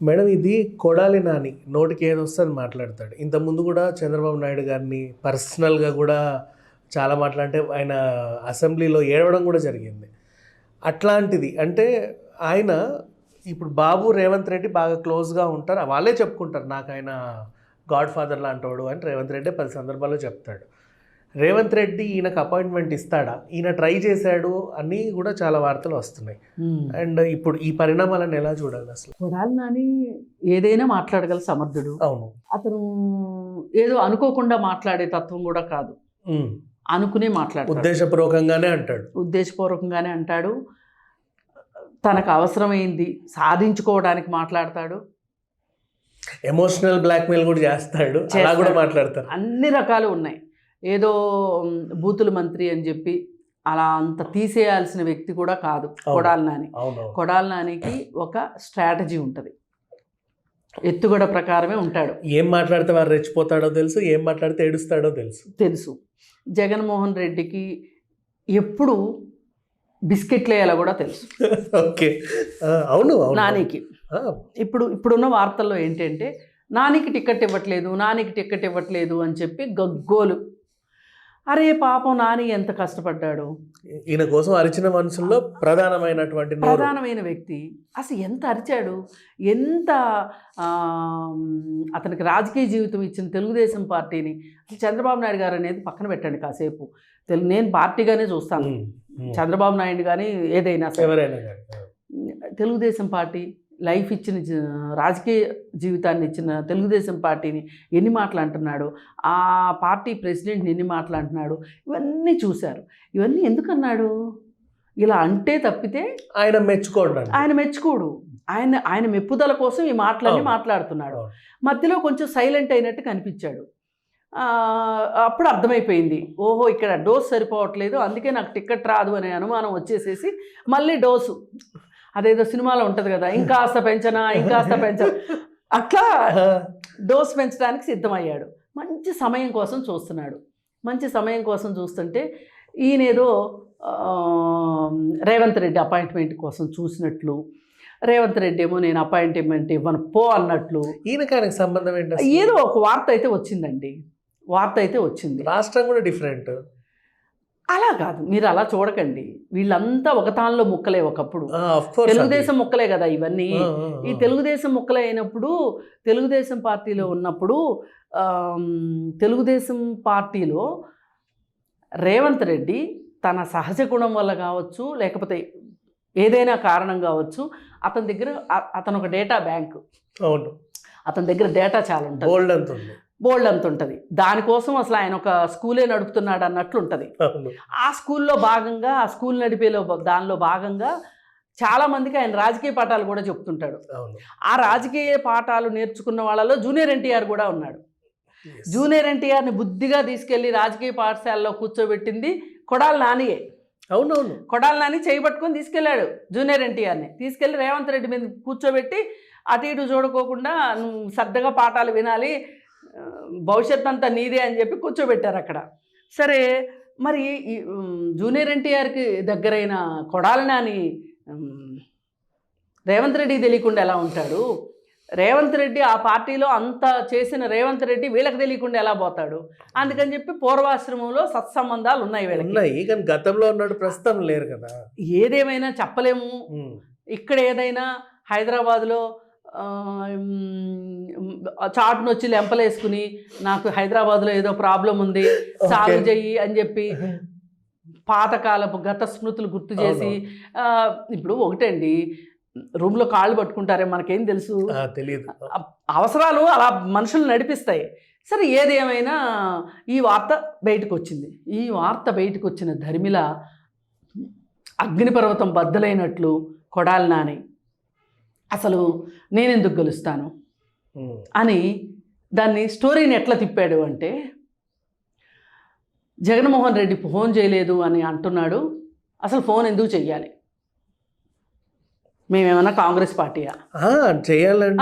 Madam ఇది కొడాలి నాని. నోటికి ఏది వస్తే అది మాట్లాడతాడు ఇంతకుముందు కూడా చంద్రబాబు నాయుడు గారిని పర్సనల్గా కూడా చాలా మాట్లాడితే ఆయన అసెంబ్లీలో ఏడవడం కూడా జరిగింది. అట్లాంటిది అంటే ఆయన ఇప్పుడు బాబు రేవంత్ రెడ్డి బాగా క్లోజ్గా ఉంటారు. వాళ్ళే చెప్పుకుంటారు నాకు ఆయన గాడ్ ఫాదర్ లాంటోడు అని రేవంత్ రెడ్డి పది సందర్భాల్లో చెప్తాడు. రేవంత్ రెడ్డి ఈయనకు అపాయింట్మెంట్ ఇస్తాడా? ఈయన ట్రై చేశాడు అని కూడా చాలా వార్తలు వస్తున్నాయి. అండ్ ఇప్పుడు ఈ పరిణామాలను ఎలా చూడాలి అసలు? కొడాలి నాని ఏదైనా మాట్లాడగల సమర్థుడు. అవును. అతను ఏదో అనుకోకుండా మాట్లాడే తత్వం కూడా కాదు. అనుకునే మాట్లాడతాడు. ఉద్దేశపూర్వకంగానే అంటాడు. ఉద్దేశపూర్వకంగానే అంటాడు. తనకు అవసరమైంది సాధించుకోవడానికి మాట్లాడతాడు. ఎమోషనల్ బ్లాక్మెయిల్ కూడా చేస్తాడు. అలా. కూడా మాట్లాడతారు అన్ని రకాలు ఉన్నాయి. ఏదో బూతుల మంత్రి అని చెప్పి అలా అంత తీసేయాల్సిన వ్యక్తి కూడా కాదు. కొడాలి నాని. కొడాలి నానికి ఒక స్ట్రాటజీ ఉంటుంది. ఎత్తుగడ ప్రకారమే ఉంటాడు. ఏం మాట్లాడితే వారు రెచ్చిపోతాడో తెలుసు ఏం మాట్లాడితే ఏడుస్తాడో తెలుసు. తెలుసు. జగన్మోహన్ రెడ్డికి ఎప్పుడు బిస్కెట్లు వేయాలో కూడా తెలుసు. ఓకే. అవును నానికి. ఇప్పుడు ఇప్పుడున్న వార్తల్లో ఏంటంటే నానికి టికెట్ ఇవ్వట్లేదు నానికి టికెట్ ఇవ్వట్లేదు అని చెప్పి గగ్గోలు. అరే పాపం నాని ఎంత కష్టపడ్డాడు. ఈయన కోసం అరిచిన మనుషుల్లో ప్రధానమైనటువంటి ప్రధానమైన వ్యక్తి. అసలు ఎంత అరిచాడు. ఎంత అతనికి రాజకీయ జీవితం ఇచ్చిన తెలుగుదేశం పార్టీని. చంద్రబాబు నాయుడు గారు అనేది పక్కన పెట్టండి కాసేపు. తెలు నేను పార్టీగానే చూస్తాను. చంద్రబాబు నాయుడు కానీ ఏదైనా సరే. ఎవరైనా. తెలుగుదేశం పార్టీ లైఫ్ ఇచ్చిన జ- రాజకీయ జీవితాన్ని ఇచ్చిన తెలుగుదేశం పార్టీని ఎన్ని మాటలు అంటున్నాడు? ఆ పార్టీ ప్రెసిడెంట్ని ఎన్ని మాటలు అంటున్నాడు? ఇవన్నీ చూశారు. ఇవన్నీ ఎందుకు అన్నాడు ఇలా అంటే తప్పితే ఆయన మెచ్చుకోండి ఆయన మెచ్చుకోడు. ఆయన ఆయన మెప్పుదల కోసం ఈ మాటలన్నీ. మాట్లాడుతున్నాడు. మధ్యలో కొంచెం సైలెంట్ అయినట్టు కనిపించాడు. అప్పుడు అర్థమైపోయింది. ఓహో ఇక్కడ డోస్ సరిపోవట్లేదు అందుకే నాకు టికెట్ రాదు అనే అనుమానం వచ్చేసేసి మళ్ళీ డోసు. అదేదో సినిమాలో ఉంటుంది కదా ఇంకాస్త పెంచనా ఇంకాస్త పెంచనా అట్లా డోస్ పెంచడానికి సిద్ధమయ్యాడు. మంచి సమయం కోసం చూస్తున్నాడు. మంచి సమయం కోసం చూస్తుంటే ఈయనేదో రేవంత్ రెడ్డి అపాయింట్మెంట్ కోసం చూసినట్లు రేవంత్ రెడ్డి ఏమో నేను అపాయింట్మెంట్ ఇవ్వను పో అన్నట్లు. ఆయనకు సంబంధం ఏంటి అసలు? ఏదో ఒక వార్త అయితే వచ్చిందండి. వార్త అయితే వచ్చింది. రాష్ట్రం కూడా డిఫరెంట్. అలా కాదు. మీరు అలా చూడకండి. వీళ్ళంతా ఒక తానులో ముక్కలే ఒకప్పుడు. తెలుగుదేశం ముక్కలే కదా ఇవన్నీ. ఈ తెలుగుదేశం ముక్కలే అయినప్పుడు తెలుగుదేశం పార్టీలో ఉన్నప్పుడు తెలుగుదేశం పార్టీలో రేవంత్ రెడ్డి తన సహజ గుణం వల్ల కావచ్చు లేకపోతే ఏదైనా కారణం కావచ్చు అతని దగ్గర అతను ఒక డేటా బ్యాంక్. అవును. అతని దగ్గర డేటా చాలా ఉంటుంది. బోల్డ్ అంత ఉంటుంది. దానికోసం అసలు ఆయన ఒక స్కూలే నడుపుతున్నాడు అన్నట్లు ఉంటుంది ఆ స్కూల్లో భాగంగా ఆ స్కూల్ నడిపేలో దానిలో భాగంగా చాలామందికి ఆయన రాజకీయ పాఠాలు కూడా చెప్తుంటాడు. ఆ రాజకీయ పాఠాలు నేర్చుకున్న వాళ్ళలో జూనియర్ ఎన్టీఆర్ కూడా ఉన్నాడు. జూనియర్ ఎన్టీఆర్ని బుద్ధిగా తీసుకెళ్ళి రాజకీయ పాఠశాలలో కూర్చోబెట్టింది కొడాలి నానియే. అవునవును. కొడాలి నాని చేయబట్టుకొని తీసుకెళ్ళాడు జూనియర్ ఎన్టీఆర్ని. తీసుకెళ్ళి రేవంత్ రెడ్డి మీద కూర్చోబెట్టి అటు ఇటు చూడకోకుండా శ్రద్ధగా పాఠాలు వినాలి భవిష్యత్ అంతా నీదే అని చెప్పి కూర్చోబెట్టారు అక్కడ. సరే మరి జూనియర్ ఎన్టీఆర్కి దగ్గరైన కొడాలి నాని రేవంత్ రెడ్డికి తెలియకుండా ఎలా ఉంటాడు? రేవంత్ రెడ్డి ఆ పార్టీలో అంత చేసిన రేవంత్ రెడ్డి వీళ్ళకి తెలియకుండా ఎలా పోతాడు? అందుకని చెప్పి పూర్వాశ్రమంలో సత్సంబంధాలు ఉన్నాయి వీళ్ళకి. కానీ గతంలో ఉన్నాడు ప్రస్తుతం లేరు కదా. ఏదేమైనా చెప్పలేము. ఇక్కడ ఏదైనా హైదరాబాద్లో చాటును వచ్చి లెంపలేసుకుని నాకు హైదరాబాద్లో ఏదో ప్రాబ్లం ఉంది సాల్వ్. చెయ్యి అని చెప్పి పాతకాలపు గత స్మృతులు గుర్తు చేసి ఇప్పుడు ఒకటండి రూమ్లో కాళ్ళు పట్టుకుంటారే మనకేం తెలుసు? తెలియదు అవసరాలు అలా మనుషులు నడిపిస్తాయి. సరే ఏది ఏమైనా ఈ వార్త బయటకు వచ్చింది ఈ వార్త బయటకు వచ్చిన ధర్మిల అగ్నిపర్వతం బద్దలైనట్లు కొడాలి నాని. అసలు నేనెందుకు గెలుస్తాను. అని దాన్ని స్టోరీని ఎట్లా తిప్పాడు అంటే జగన్మోహన్ రెడ్డి ఫోన్ చేయలేదు అని అంటున్నాడు. అసలు ఫోన్ ఎందుకు చెయ్యాలి? మేమేమన్నా కాంగ్రెస్ పార్టీయా?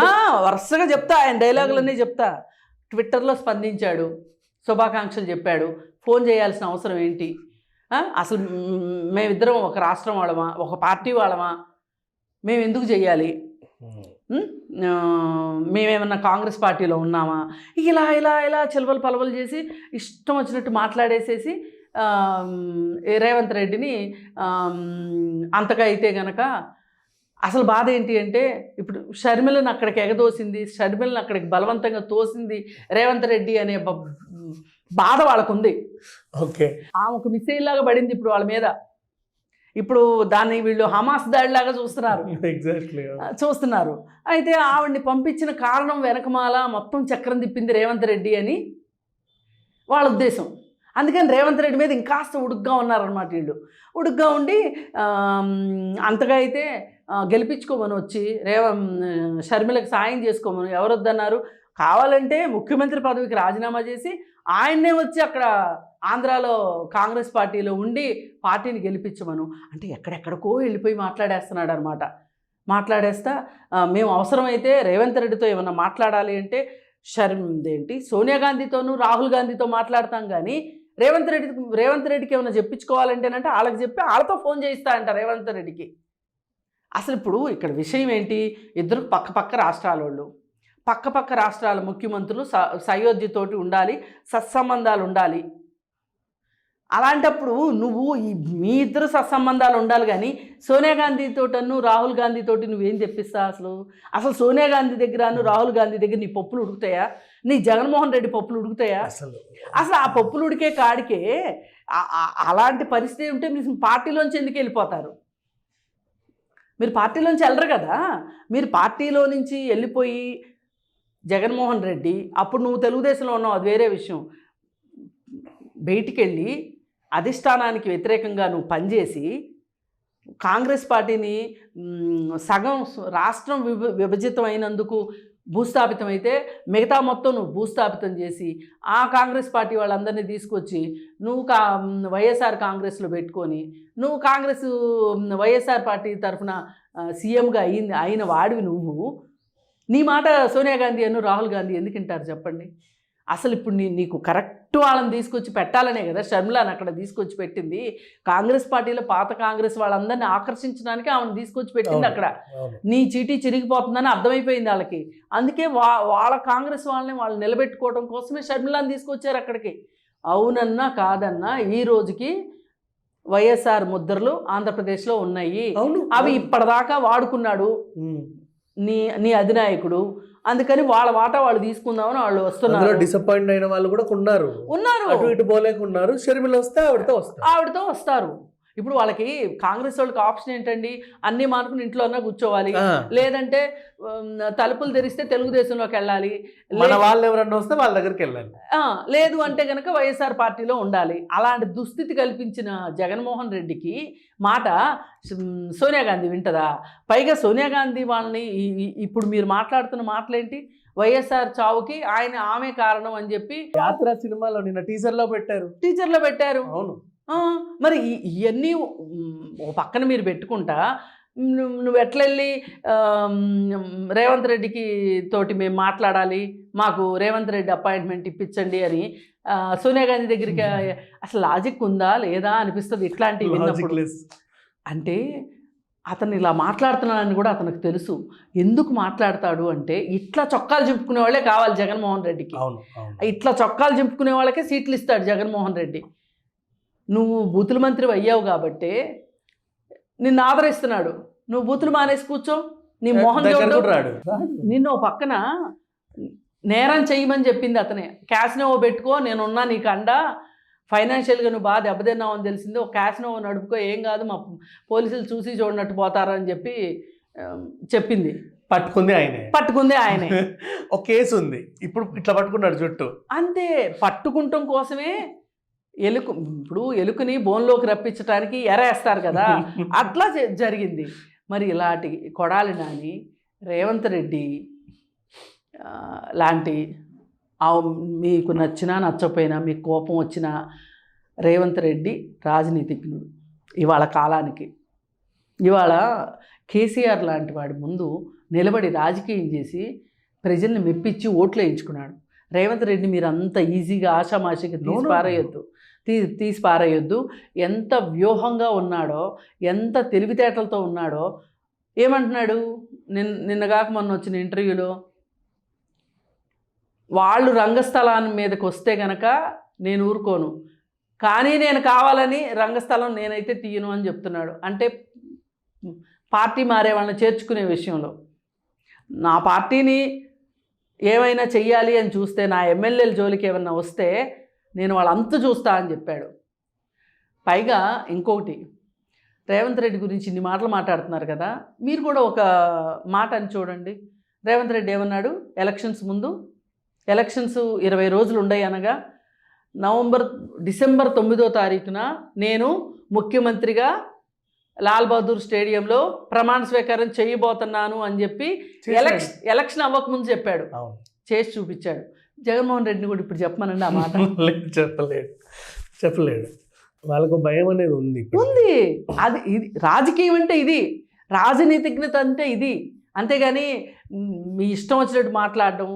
ఆ, వరుసగా చెప్తా ఆయన డైలాగులన్నీ చెప్తా. ట్విట్టర్లో స్పందించాడు శుభాకాంక్షలు చెప్పాడు. ఫోన్ చేయాల్సిన అవసరం ఏంటి? అసలు మేమిద్దరం ఒక రాష్ట్రం వాళ్ళమా? ఒక పార్టీ వాళ్ళమా? మేము ఎందుకు? ఆ, మేమేమన్నా కాంగ్రెస్ పార్టీలో ఉన్నామా? ఇలా ఇలా ఇలా చిలవలు పలవలు చేసి ఇష్టం వచ్చినట్టు మాట్లాడేసేసి రేవంత్ రెడ్డిని అంతగా అయితే గనక అసలు బాధ ఏంటి అంటే ఇప్పుడు షర్మిలను అక్కడికి ఎగదోసింది షర్మిలను అక్కడికి బలవంతంగా తోసింది రేవంత్ రెడ్డి అనే బాధ వాళ్ళకు ఉంది ఓకే. ఆమె ఒక మిసైల్ లాగా పడింది ఇప్పుడు వాళ్ళ మీద. ఇప్పుడు దాన్ని వీళ్ళు హమాస్ దాడిలాగా చూస్తున్నారు. ఎగ్జాక్ట్లీ చూస్తున్నారు. అయితే ఆవిడ్ని పంపించిన కారణం వెనకమాల మొత్తం చక్రం తిప్పింది రేవంత్ రెడ్డి అని వాళ్ళ ఉద్దేశం. అందుకని రేవంత్ రెడ్డి మీద ఇంకాస్త ఉడుగ్గా ఉన్నారనమాట వీళ్ళు. ఉడుగ్గా ఉండి అంతగా అయితే గెలిపించుకోమని వచ్చి రేవ షర్మిలకు సాయం చేసుకోమని ఎవరు వద్దన్నారు కావాలంటే ముఖ్యమంత్రి పదవికి రాజీనామా చేసి ఆయన్నే వచ్చి అక్కడ ఆంధ్రాలో కాంగ్రెస్ పార్టీలో ఉండి పార్టీని గెలిపించమను. అంటే ఎక్కడెక్కడికో వెళ్ళిపోయి మాట్లాడేస్తున్నాడు అనమాట మాట్లాడేస్తా మేము అవసరమైతే రేవంత్ రెడ్డితో ఏమన్నా మాట్లాడాలి అంటే షర్మ్ ఏంటి సోనియా గాంధీతోనూ రాహుల్ గాంధీతో మాట్లాడతాం కానీ రేవంత్ రెడ్డి రేవంత్ రెడ్డికి ఏమైనా చెప్పించుకోవాలంటేనంటే వాళ్ళకి చెప్పి వాళ్ళతో ఫోన్ చేయిస్తా అంట రేవంత్ రెడ్డికి. అసలు ఇప్పుడు ఇక్కడ విషయం ఏంటి? ఇద్దరు పక్క పక్క రాష్ట్రాల వాళ్ళు పక్క పక్క రాష్ట్రాల ముఖ్యమంత్రులు స సయోధ్యతోటి ఉండాలి సత్సంబంధాలు ఉండాలి. అలాంటప్పుడు నువ్వు ఈ మీ ఇద్దరు సత్సంబంధాలు ఉండాలి కానీ సోనియా గాంధీతోటను రాహుల్ గాంధీతోటి నువ్వేం తెప్పిస్తా అసలు? అసలు సోనియా గాంధీ దగ్గరను రాహుల్ గాంధీ దగ్గర నీ పప్పులు ఉడుకుతాయా? నీ జగన్మోహన్ రెడ్డి పప్పులు ఉడుకుతాయా? అసలు అసలు ఆ పప్పులు ఉడికే కాడికే అలాంటి పరిస్థితి ఉంటే మీరు పార్టీలోంచి ఎందుకు వెళ్ళిపోతారు? మీరు పార్టీలోంచి వెళ్ళరు కదా? మీరు పార్టీలో నుంచి వెళ్ళిపోయి జగన్మోహన్ రెడ్డి అప్పుడు నువ్వు తెలుగుదేశంలో ఉన్నావు అది వేరే విషయం. బయటికెళ్ళి అధిష్టానానికి వ్యతిరేకంగా నువ్వు పనిచేసి కాంగ్రెస్ పార్టీని సగం రాష్ట్రం విభ విభజితమైనందుకు భూస్థాపితమైతే మిగతా మొత్తం నువ్వు భూస్థాపితం చేసి ఆ కాంగ్రెస్ పార్టీ వాళ్ళందరినీ తీసుకొచ్చి నువ్వు కా వైఎస్ఆర్ కాంగ్రెస్లో పెట్టుకొని నువ్వు కాంగ్రెస్ వైఎస్ఆర్ పార్టీ తరఫున సీఎంగా అయింది అయిన వాడివి నువ్వు. నీ మాట సోనియా గాంధీ అను రాహుల్ గాంధీ ఎందుకు వింటారు చెప్పండి? అసలు ఇప్పుడు నీ నీకు కరెక్ట్ వాళ్ళని తీసుకొచ్చి పెట్టాలనే కదా షర్మిలాని అక్కడ తీసుకొచ్చి పెట్టింది. కాంగ్రెస్ పార్టీలో పాత కాంగ్రెస్ వాళ్ళందరినీ ఆకర్షించడానికి ఆమెను తీసుకొచ్చి పెట్టింది. అక్కడ. నీ చీటీ చిరిగిపోతుందని అర్థమైపోయింది వాళ్ళకి. అందుకే వా వాళ్ళ కాంగ్రెస్ వాళ్ళని వాళ్ళు నిలబెట్టుకోవడం కోసమే షర్మిలాని తీసుకొచ్చారు అక్కడికి. అవునన్నా కాదన్నా ఈ రోజుకి వైఎస్ఆర్ ముద్రలు ఆంధ్రప్రదేశ్లో ఉన్నాయి. అవి ఇప్పటిదాకా వాడుకున్నాడు. నీ నీ అధినాయకుడు. అందుకని వాళ్ళ మాట వాళ్ళు తీసుకుందామని వాళ్ళు వస్తున్నారు. డిసప్పాయింట్ అయిన వాళ్ళు కూడా ఉన్నారు. ఉన్నారు. అటు ఇటు పోలేకున్నారు. షర్మిల వస్తే ఆవిడతో వస్తారు. ఆవిడతో వస్తారు. ఇప్పుడు వాళ్ళకి కాంగ్రెస్ వాళ్ళకి ఆప్షన్ ఏంటండి? అన్ని మానుకుని ఇంట్లోనే కూర్చోవాలి. లేదంటే తలుపులు తెరిస్తే తెలుగుదేశంలోకి వెళ్ళాలి. మన లే- వాళ్ళు ఎవరన్నా వస్తే వాళ్ళ దగ్గరికి వెళ్ళాలి లేదు అంటే కనుక వైఎస్ఆర్ పార్టీలో ఉండాలి. అలాంటి దుస్థితి కల్పించిన జగన్మోహన్ రెడ్డికి మాట సోనియా గాంధీ వింటదా? పైగా సోనియా గాంధీ వాళ్ళని ఇప్పుడు మీరు మాట్లాడుతున్న మాటలేంటి? వైఎస్ఆర్ చావుకి ఆయన ఆమె కారణం అని చెప్పి యాత్ర సినిమాలో నిన్న టీజర్లో పెట్టారు. టీచర్లో పెట్టారు. అవును. మరి ఇవన్నీ ఓ పక్కన మీరు పెట్టుకుంటా నువ్వు నువ్వు ఎట్లెళ్ళి ఆమ్, రేవంత్ రెడ్డికి తోటి మేము మాట్లాడాలి మాకు రేవంత్ రెడ్డి అపాయింట్మెంట్ ఇప్పించండి అని సోనియా గాంధీ దగ్గరికి అసలు లాజిక్ ఉందా లేదా అనిపిస్తుంది ఇట్లాంటివి అంటే అతను ఇలా మాట్లాడుతున్నాడని కూడా అతనికి తెలుసు. ఎందుకు మాట్లాడతాడు అంటే ఇట్లా చొక్కాలు చింపుకునే వాళ్ళే కావాలి జగన్మోహన్ రెడ్డికి. ఇట్లా చొక్కాలు చింపుకునే వాళ్ళకే సీట్లు ఇస్తాడు జగన్మోహన్ రెడ్డి. నువ్వు బూతుల మంత్రి అయ్యావు కాబట్టి నిన్ను ఆదరిస్తున్నాడు. నువ్వు బూతులు మానేసి కూర్చో. నీ మోహన్ రాడు. నిన్ను ఓ పక్కన నేరం చేయమని చెప్పింది అతనే. క్యాసినో పెట్టుకో నేనున్నా నీకు అండ ఫైనాన్షియల్గా నువ్వు బాగా దెబ్బతిన్నావు అని తెలిసింది. ఒక క్యాసినో నడుపుకో ఏం కాదు మా పోలీసులు చూసి చూడనట్టు పోతారని చెప్పి చెప్పింది. పట్టుకుంది ఆయనే. పట్టుకుంది ఆయనే. ఒక కేసు ఉంది. ఇప్పుడు ఇట్లా పట్టుకున్నాడు జుట్టు. అంతే. పట్టుకుంటం కోసమే ఎలుక ఇప్పుడు ఎలుకని బోన్లోకి రప్పించడానికి ఎరేస్తారు కదా. అట్లా జ- జరిగింది. మరి ఇలాంటి కొడాలి నాని రేవంత్ రెడ్డి లాంటి మీకు నచ్చినా నచ్చకపోయినా మీకు కోపం వచ్చినా రేవంత్ రెడ్డి రాజనీతిజ్ఞుడు ఇవాళ కాలానికి. ఇవాళ కేసీఆర్ లాంటి వాడి ముందు నిలబడి రాజకీయం చేసి ప్రజల్ని మెప్పించి ఓట్లు వేయించుకున్నాడు. రేవంత్ రెడ్డి మీరు అంత ఈజీగా ఆషామాషిగా తీసి. పారేయొద్దు తీ తీసి పారేయొద్దు. ఎంత వ్యూహంగా ఉన్నాడో ఎంత తెలివితేటలతో ఉన్నాడో ఏమంటున్నాడు? నిన్ నిన్నగాక మొన్న వచ్చిన ఇంటర్వ్యూలో వాళ్ళు రంగస్థలాన్ని మీదకి వస్తే గనక నేను ఊరుకోను. కానీ నేను కావాలని రంగస్థలం నేనైతే తీయను అని చెప్తున్నాడు. అంటే పార్టీ మారే వాళ్ళని చేర్చుకునే విషయంలో. నా పార్టీని ఏమైనా చెయ్యాలి అని చూస్తే నా ఎమ్మెల్యేల జోలికి ఏమన్నా వస్తే నేను వాళ్ళంతా చూస్తా అని చెప్పాడు. పైగా ఇంకొకటి రేవంత్ రెడ్డి గురించి ఇన్ని మాటలు మాట్లాడుతున్నారు కదా మీరు కూడా ఒక మాట అని చూడండి. రేవంత్ రెడ్డి ఏమన్నాడు? ఎలక్షన్స్ ముందు ఎలక్షన్స్ ఇరవై రోజులు ఉన్నాయి అనగా నవంబర్ డిసెంబర్ తొమ్మిదో తారీఖున నేను ముఖ్యమంత్రిగా లాల్ బహదూర్ స్టేడియంలో ప్రమాణ స్వీకారం చేయబోతున్నాను అని చెప్పి ఎలక్షన్ ఎలక్షన్ అవ్వకముందు చెప్పాడు. చేసి చూపించాడు. జగన్మోహన్ రెడ్డిని కూడా ఇప్పుడు చెప్పమనండి ఆ మాట. లేదు, చెప్పలేడు చెప్పలేడు వాళ్ళకు భయం అనేది ఉంది. ఉంది. అది ఇది రాజకీయం అంటే ఇది రాజనీతిజ్ఞత అంటే ఇది. అంతేగాని మ్, ఇష్టం వచ్చినట్టు మాట్లాడడం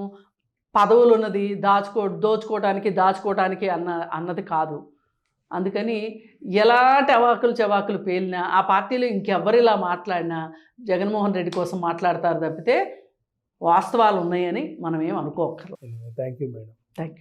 పదవులు ఉన్నది దాచుకో దోచుకోవడానికి దాచుకోవడానికి అన్న అన్నది కాదు. అందుకని ఎలాంటి అవాకులు చవాకులు పేలినా ఆ పార్టీలో ఇంకెవ్వరిలా మాట్లాడినా జగన్మోహన్ రెడ్డి కోసం మాట్లాడతారు తప్పితే వాస్తవాలు ఉన్నాయని మనం ఏం అనుకోకర్లేదు thank you madam. Thank you